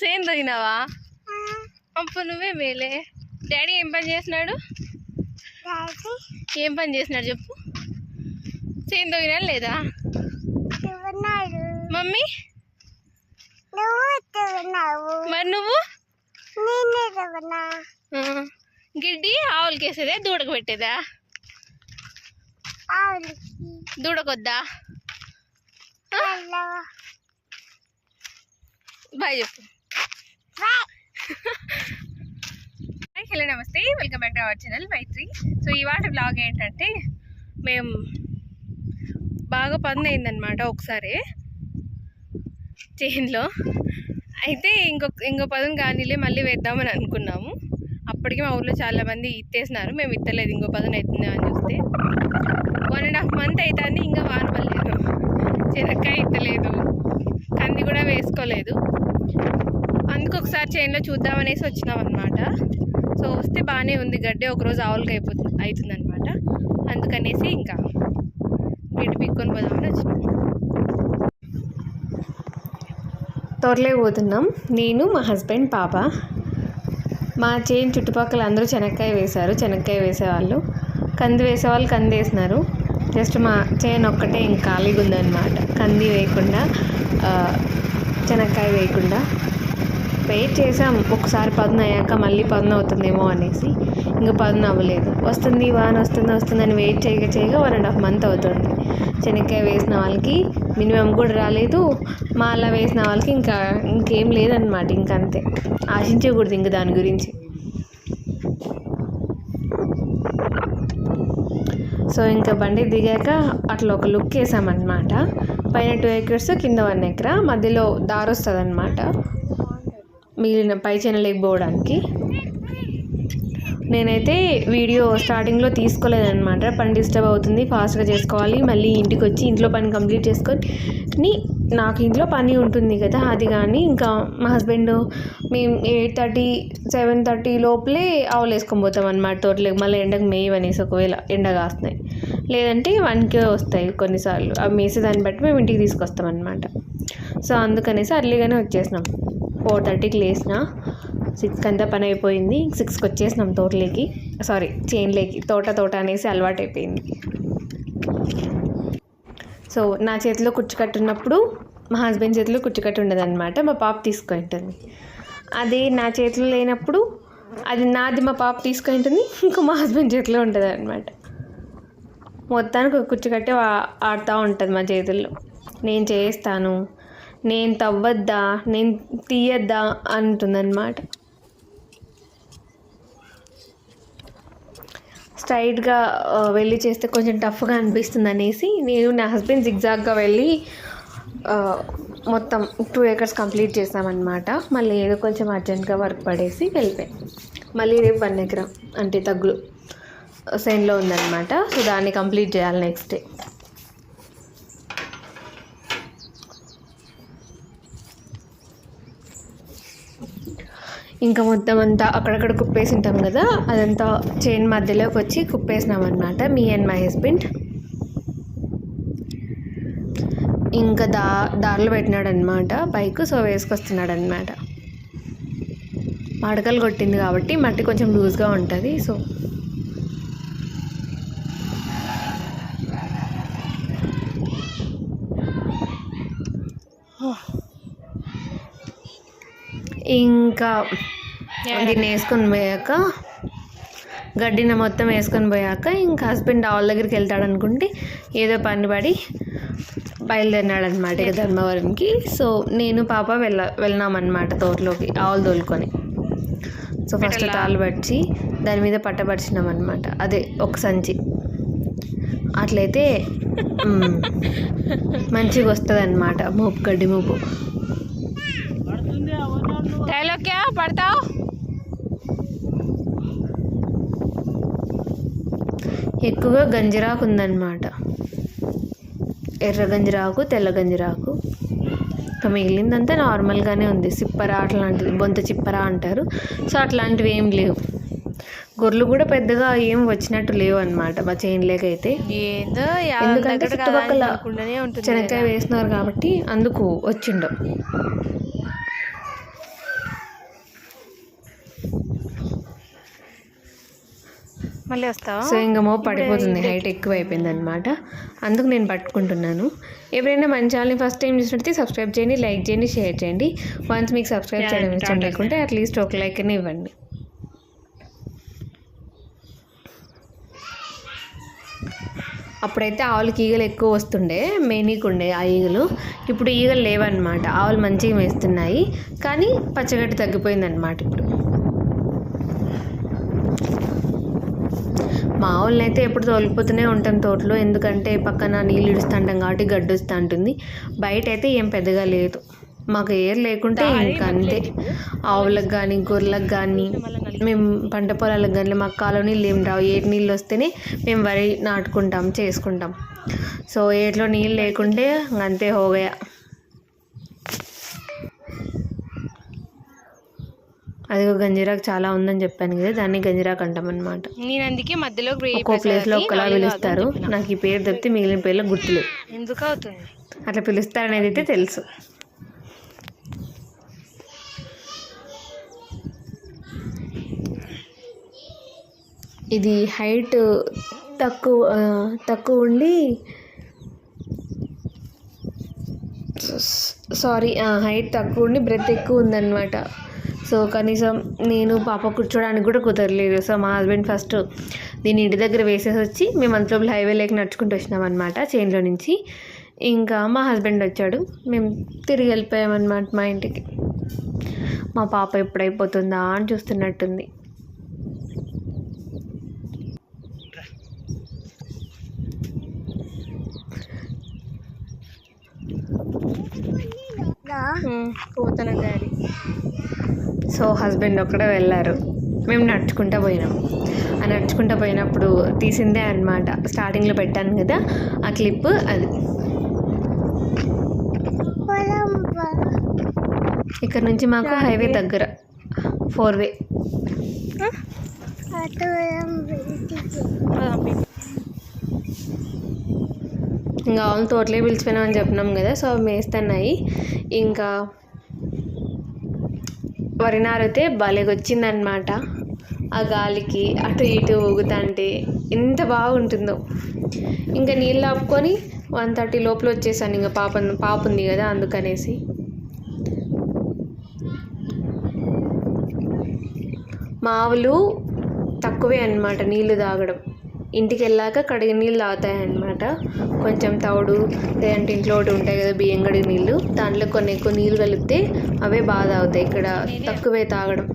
Same తగినావా? అప్పుడు నువ్వే మేలే. డాడీ ఏం పని చేసినాడు ఏం పని చేసినాడు చెప్పు. సేమ్ తగినా లేదా? మమ్మీ? మరి నువ్వు. గిడ్డి ఆవులకి వేసేదే దూడకు పెట్టేదా? దూడకొద్దా? బాయ్ చెప్పు హలో నమస్తే welcome back to our channel Maitri so ఇవాళ బ్లాగ్ ఏంటంటే మేము బాగా పని అయిందనమాట ఒకసారి. చైన్లో అయితే ఇంకొక ఇంకో పదం కానీలే మళ్ళీ వేద్దామని అనుకున్నాము. అప్పటికి మా ఊర్లో చాలా మంది ఇత్తేసినారు. మేము ఇత్తలేదు ఇంకో పదం అవుతుంది అని చూస్తే. వన్ అండ్ హాఫ్ మంత్ అవుతుంది ఇంకా వాన పడలేదు చెనక్కాయ ఇత్తలేదు కంది కూడా వేసుకోలేదు. అందుకు ఒకసారి చైన్లో చూద్దామనేసి వచ్చినాం అనమాట సో వస్తే బాగానే ఉంది. గడ్డి ఒకరోజు ఆవులకి అయిపోతుంది అవుతుంది అనమాట అందుకనేసి ఇంకా వీటి పీక్కొని పోదామని వచ్చినాం. త్వరలే పోతున్నాం. నేను మా హస్బెండ్ పాప. మా చేను చుట్టుపక్కల అందరూ చెనక్కాయ వేశారు. చెనక్కాయ వేసేవాళ్ళు. కంది వేసేవాళ్ళు కంది వేసినారు. జస్ట్ మా చేను ఒక్కటే ఇంకా ఖాళీగా ఉందన్నమాట కంది వేయకుండా చెనక్కాయ వేయకుండా. వెయిట్ చేసాం ఒకసారి పదును అయ్యాక మళ్ళీ పదును అవుతుందేమో అనేసి. ఇంకా పదును అవ్వలేదు. వస్తుంది వాన వస్తుంది వస్తుంది అని వెయిట్ చేయగా చేయగా వన్ అండ్ హాఫ్ మంత్ అవుతుంది. చెనక్కాయ వేసిన వాళ్ళకి మినిమం కూడా రాలేదు. మా అలా వేసిన వాళ్ళకి ఇంకా ఇంకేం లేదనమాట ఇంక అంతే ఆశించకూడదు ఇంక దాని గురించి. సో ఇంకా బండి దిగాక అట్లా ఒక లుక్ వేసామన్నమాట. పైన టూ ఎకర్స్ కింద వన్ ఎకరా మధ్యలో దారి వస్తుంది అనమాట మిగిలిన పై చెనలేకి పోవడానికి. నేనైతే వీడియో స్టార్టింగ్లో తీసుకోలేదనమాట పని డిస్టర్బ్ అవుతుంది ఫాస్ట్గా చేసుకోవాలి మళ్ళీ ఇంటికి వచ్చి ఇంట్లో పని కంప్లీట్ చేసుకొని నాకు ఇంట్లో పని ఉంటుంది కదా అది కానీ ఇంకా మా హస్బెండ్ మేము ఎయిట్ థర్టీ సెవెన్ థర్టీ లోపలే ఆవులు వేసుకొని పోతాం అనమాట తోటలోకి. మళ్ళీ ఎండకు మేయవనేసి అనేసి ఒకవేళ ఎండ కాస్తున్నాయి. లేదంటే వన్కే వస్తాయి కొన్నిసార్లు. అవి మేసే దాన్ని బట్టి మేము ఇంటికి తీసుకొస్తాం అనమాట సో అందుకనేసి అర్లీగానే వచ్చేసినాం. ఫోర్ థర్టీకి లేచిన సిక్స్కి అంతా పని అయిపోయింది. సిక్స్కి వచ్చేసినాం తోటలోకి. సారీ చేన్లోకి. తోట తోట అనేసి అలవాటు అయిపోయింది సో నా చేతిలో కుచ్చుకట్టు ఉన్నప్పుడు మా హస్బెండ్ చేతిలో కుచ్చుకట్టు ఉండదన్నమాట మా పాప తీసుకుంటుంది. అది నా చేతిలో లేనప్పుడు అది నాది మా పాప తీసుకుంటుంది. ఇంకా మా హస్బెండ్ చేతిలో ఉంటుంది అనమాట మొత్తానికి ఒక కుచ్చుకట్టే ఆడుతూ ఉంటుంది మా చేతుల్లో. నేను చేస్తాను నేను తవ్వద్దా నేను తీయద్దా అంటుందన్నమాట. స్ట్రైట్గా వెళ్ళి చేస్తే కొంచెం టఫ్గా అనిపిస్తుంది అనేసి నేను నా హస్బెండ్ జిగ్జాగ్గా వెళ్ళి మొత్తం టూ ఏకర్స్ కంప్లీట్ చేసామన్నమాట. మళ్ళీ ఏదో కొంచెం అర్జెంట్గా వర్క్ పడేసి వెళ్ళిపోయాం. మళ్ళీ రేపు వన్ ఎకరం అంటే తగ్గులు సెన్లో ఉందన్నమాట. సో దాన్ని కంప్లీట్ చేయాలి నెక్స్ట్ డే ఇంకా మొత్తం అంతా అక్కడక్కడ కుప్పేసి ఉంటాం కదా అదంతా చైన్ మధ్యలోకి వచ్చి కుప్పేసినాం అనమాట మీ అండ్ మై హస్బెండ్ ఇంకా దా దారిలో పెట్టినాడు అనమాట బైక్ సో వేసుకొస్తున్నాడు అనమాట మడకలు కొట్టింది కాబట్టి మట్టి కొంచెం లూజ్గా ఉంటుంది సో ah. ఇంకా దీన్ని వేసుకొని పోయాక గడ్డిన మొత్తం వేసుకొని పోయాక ఇంకా హస్బెండ్ ఆవుల దగ్గరికి వెళ్తాడు అనుకుంటే ఏదో పని పడి బయలుదేరినాడు అనమాట ఇక ధర్మవరంకి. సో నేను పాప వెళ్ళ వెళ్ళినామన్నమాట తోటలోకి ఆవులు తోలుకొని. సో ఫస్ట్ తాళ్ళు పడిచి దాని మీద పట్టపరిచినాం అనమాట అదే ఒక సంచి. అట్లయితే మంచిగా వస్తుంది అనమాట మోపు గడ్డి మోపు. డైలాగ్ క్యా పడతావు ఎక్కువగా గంజిరాకు ఉందన్నమాట. ఎర్ర గంజిరాకు తెల్ల గంజిరాకు. ఇంకా మిగిలిందంతా నార్మల్గానే ఉంది. సిప్పర అట్లాంటిది బొంత చిప్పర అంటారు. సో అట్లాంటివి ఏం లేవు. గొర్రెలు కూడా పెద్దగా ఏం వచ్చినట్టు లేవు అనమాట మా చేనులోకి అయితే. ఏందో ఎందుకంటే చుట్టుపక్కల శనక్కాయ వేస్తున్నారు కాబట్టి అందుకు వచ్చిండవు మళ్ళీ వస్తావా? సో ఇంకా మో పడిపోతుంది హైట్ ఎక్కువ అయిపోయింది అనమాట అందుకు నేను పట్టుకుంటున్నాను. ఎవరైనా మన ఛానల్ని ఫస్ట్ టైం చూసినట్టు సబ్స్క్రైబ్ చేయండి లైక్ చేయండి షేర్ చేయండి. వన్స్ మీకు సబ్స్క్రైబ్ చేయడం ఇష్టం లేకుంటే అట్లీస్ట్ ఒక లైక్ అని ఇవ్వండి. అప్పుడైతే ఆవులకి ఈగలు ఎక్కువ వస్తుండే మేనీకుండే ఆ ఈగలు. ఇప్పుడు ఈగలు లేవన్నమాట ఆవులు మంచిగా వేస్తున్నాయి కానీ పచ్చగడ్డి తగ్గిపోయిందన్నమాట ఇప్పుడు. మా అయితే ఎప్పుడు తోలిపోతూనే ఉంటాం తోటలో. ఎందుకంటే పక్కన నీళ్ళు ఇడుస్తుంటాం కాబట్టి గడ్డి వస్తూ ఉంటుంది బయట అయితే ఏం పెద్దగా లేదు. మాకు ఏర్ లేకుంటే ఇంకా అంతే. ఆవులకు కానీ గొర్రెలకు కానీ మేము పంట పొలాలకు కానీ మాకు కాలువ నీళ్ళు ఏం రావు. ఏటి నీళ్ళు వస్తేనే మేము వరి నాటుకుంటాం చేసుకుంటాం. సో ఏట్లో నీళ్ళు లేకుంటే అంతే హోగయా అదిగో గంజిరాకు చాలా ఉందని చెప్పాను కదా దాన్ని గంజిరాకు అంటాం అనమాట నేను అందుకే మధ్యలో ఒక్కో ప్లేస్లో ఒక్కలా పిలుస్తారు. నాకు ఈ పేరు తప్పితే మిగిలిన పేర్లు గుర్తులేదు. ఎందుకు అవుతుంది అట్లా పిలుస్తారనేది అయితే తెలుసు. ఇది హైట్ తక్కువ తక్కువ ఉండి సారీ హైట్ తక్కువ ఉండి బ్రెత్ ఎక్కువ ఉందన్నమాట. సో కనీసం నేను పాప కూర్చోడానికి కూడా కుదరలేదు. సో మా హస్బెండ్ ఫస్ట్ దీన్ని ఇంటి దగ్గర వేసేసి వచ్చి మేము అంతలో హైవే లేక నడుచుకుంటూ వచ్చినాం అనమాట చైన్లో నుంచి. ఇంకా మా హస్బెండ్ వచ్చాడు. మేము తిరిగి వెళ్ళిపోయామన్నమాట మా ఇంటికి. మా పాప ఎప్పుడైపోతుందా అని చూస్తున్నట్టుంది. పోతాను డాడీ. సో హస్బెండ్ ఒక్కడే వెళ్ళారు. మేము నడుచుకుంటూ పోయినాం. ఆ నడుచుకుంటూ పోయినప్పుడు తీసిందే అనమాట స్టార్టింగ్లో పెట్టాను కదా ఆ క్లిప్ అది. ఇక్కడ నుంచి మాకు హైవే దగ్గర ఫోర్ వే. ఇంకా ఆవులు తోటలే పిలిచిపోయినామని చెప్పినాం కదా సో అవి మేస్తున్నాయి. ఇంకా వరి నారైతే ఆ గాలికి అటు ఇటు ఊగుతుంటే ఎంత బాగుంటుందో. ఇంకా నీళ్ళు ఆపుకొని వన్ థర్టీ లోపల వచ్చేసాను. ఇంకా పాప పాప ఉంది కదా అందుకనేసి. మావులు తక్కువే అనమాట నీళ్ళు తాగడం. ఇంటికి వెళ్ళాక కడిగి నీళ్ళు తాగుతాయి అన్నమాట కొంచెం తౌడు లేదంటే ఇంట్లో ఒకటి ఉంటాయి కదా బియ్యం కడిగి నీళ్ళు. దాంట్లో కొన్ని ఎక్కువ నీళ్ళు కలిపితే అవే బాగా తాగుతాయి. ఇక్కడ తక్కువే తాగడం.